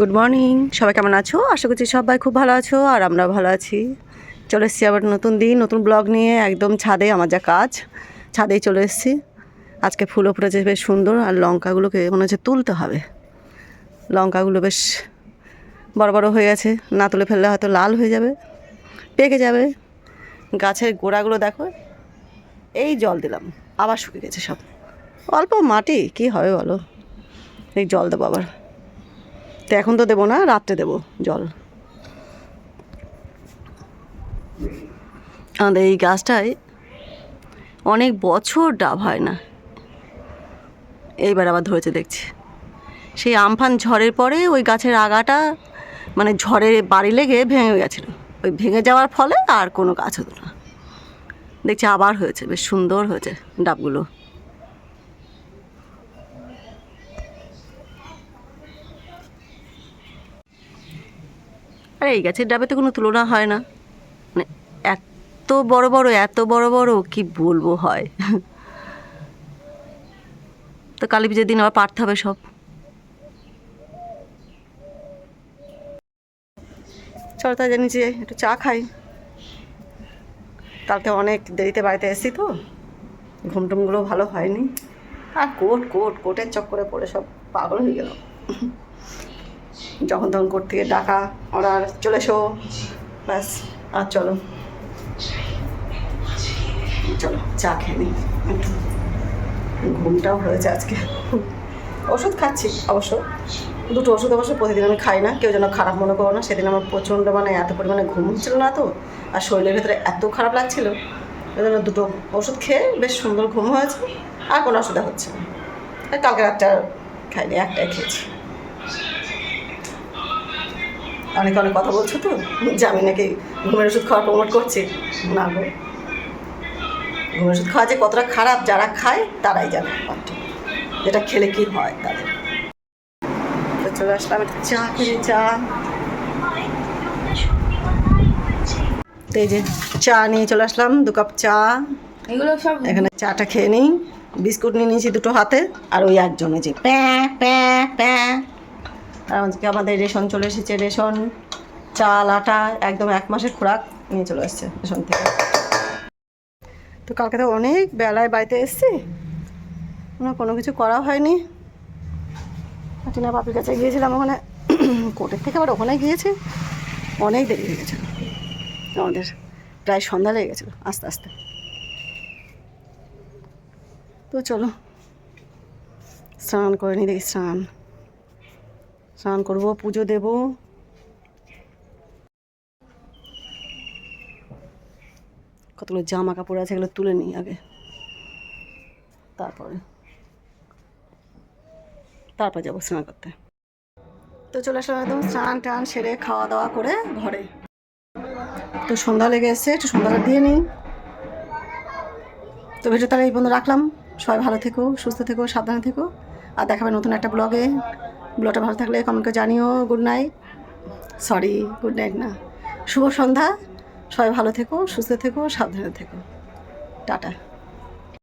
Good morning সবাই কেমন আছো? আশা করছি সবাই খুব ভালো আছো আর আমরা ভালো আছি। চলে এসেছি আবার নতুন দিন, নতুন ব্লগ নিয়ে একদম ছাদে আমার যা কাজ, ছাদেই চলে এসেছি। আজকে ফুলও ফুটেছে বেশ সুন্দর আর লঙ্কাগুলোকে মনে হচ্ছে তুলতে হবে। লঙ্কাগুলো বেশ বড় বড় হয়ে গেছে, না তুলে ফেললে হয়তো লাল হয়ে যাবে, পেকে যাবে। গাছের গোড়াগুলো দেখো, এই জল দিলাম, আবার শুকিয়ে গেছে সব। অল্প মাটি, কি হবে বলো? এই জল দেবো আবার। তো এখন তো দেবো না, রাত্রে দেবো জল। আমাদের এই গাছটায় অনেক বছর ডাব হয় না। এইবার আবার ধরেছে দেখছি। সেই আমফান ঝড়ের পরে ওই গাছের আগাটা মানে ঝড়ে বাড়ি লেগে ভেঙে গেছিল। ওই ভেঙে যাওয়ার ফলে আর কোনো গাছ হতো না। দেখছি আবার হয়েছে, বেশ সুন্দর হয়েছে ডাবগুলো। আর এই গাছের ডাবে তো কোনো তুলনা হয় না। মানে এত বড় বড়, এত বড় বড়, কি বলব হয়। তো কালী পুজোর দিন আবার পারতে হবে সব। চলো তাই যে একটু চা খাই। কালকে অনেক দেরিতে বাড়িতে এসেছি তো। ঘুমটুমগুলো ভালো হয়নি। আর কোট কোট, কোটের চক্করে পড়ে সব পাগল হয়ে গেল যখন তখন কোর্ট থেকে ডাকা, অর্ডার, চলে এসো। ব্যাস, আর চলো। চলো, চা খেয়ে নিই। ঘুমটাও হয়েছে আজকে। ওষুধ খাচ্ছি অবশ্য। দুটো ওষুধ অবশ্য প্রতিদিন আমি খাই না। কেউ যেন খারাপ মনে করো না। সেদিন আমার প্রচণ্ড মানে এত পরিমাণে ঘুম হচ্ছিল না তো। আর শরীরের ভেতরে এত খারাপ লাগছিল। ওই জন্য দুটো ওষুধ খেয়ে বেশ সুন্দর ঘুম হয়েছে। আর কোনো অসুবিধা হচ্ছে না। কালকে রাতটা খাইনি, একটাই খেয়েছি। অনেকে অনেক কথা বলছো তো যে আমি নাকি? ঘুমের ওষুধ খাওয়া প্রমোট করছি? না গো। ঘুমের ওষুধ খাওয়া যে কতটা খারাপ যারা খায় তারাই জানে যেটা খেলে কি হয় তাদের? তো চলে আসলাম একটু চা খেয়ে চা। তো এই যে চা নিয়ে চলে আসলাম দু কাপ চা। এগুলো সব এখানে চাটা খেয়ে নিই। বিস্কুট নিয়ে নিয়েছি দুটো হাতে আর ওই একজন যে প্যাঁ প্যাঁ প্যাঁ আজকে আমাদের রেশন চলে এসেছে। রেশন, চাল, আটা একদম এক মাসের খোরাক নিয়ে চলে এসছে রেশন থেকে। তো কালকে তো অনেক বেলায় বাড়িতে এসছি। কোনো কিছু করা হয়নি। টিনা বাপির কাছে গিয়েছিলাম ওখানে। কোর্টের থেকে আবার ওখানে গিয়েছি। অনেক দেরি হয়ে গেছিল আমাদের প্রায় সন্ধ্যা লেগে গেছিল আস্তে আস্তে। তো চলো, স্নান করে নি দেখি স্নান। স্নান করব, পুজো দেব। কতগুলো জামা কাপড় আছে এগুলো তুলে নিই আগে। তারপরে তারপর যাব স্নান করতে। তো চলে আসলাম একদম স্নান টান সেরে খাওয়া দাওয়া করে ঘরে। তো সন্ধ্যা লেগে এসে একটু সন্ধ্যাটা দিয়ে নিই। তো ভিডিও তাহলে এই বন্ধু রাখলাম। সবাই ভালো থেকো, সুস্থ থেকো, সাবধানে থেকো। আর দেখাবে নতুন একটা ব্লগে। ব্লগটা ভালো থাকলে কমেন্ট করে জানিও। Good night sorry good night না। শুভ সন্ধ্যা। সবাই ভালো থেকো, সুস্থ থেকো, সাবধানে থেকো। টাটা।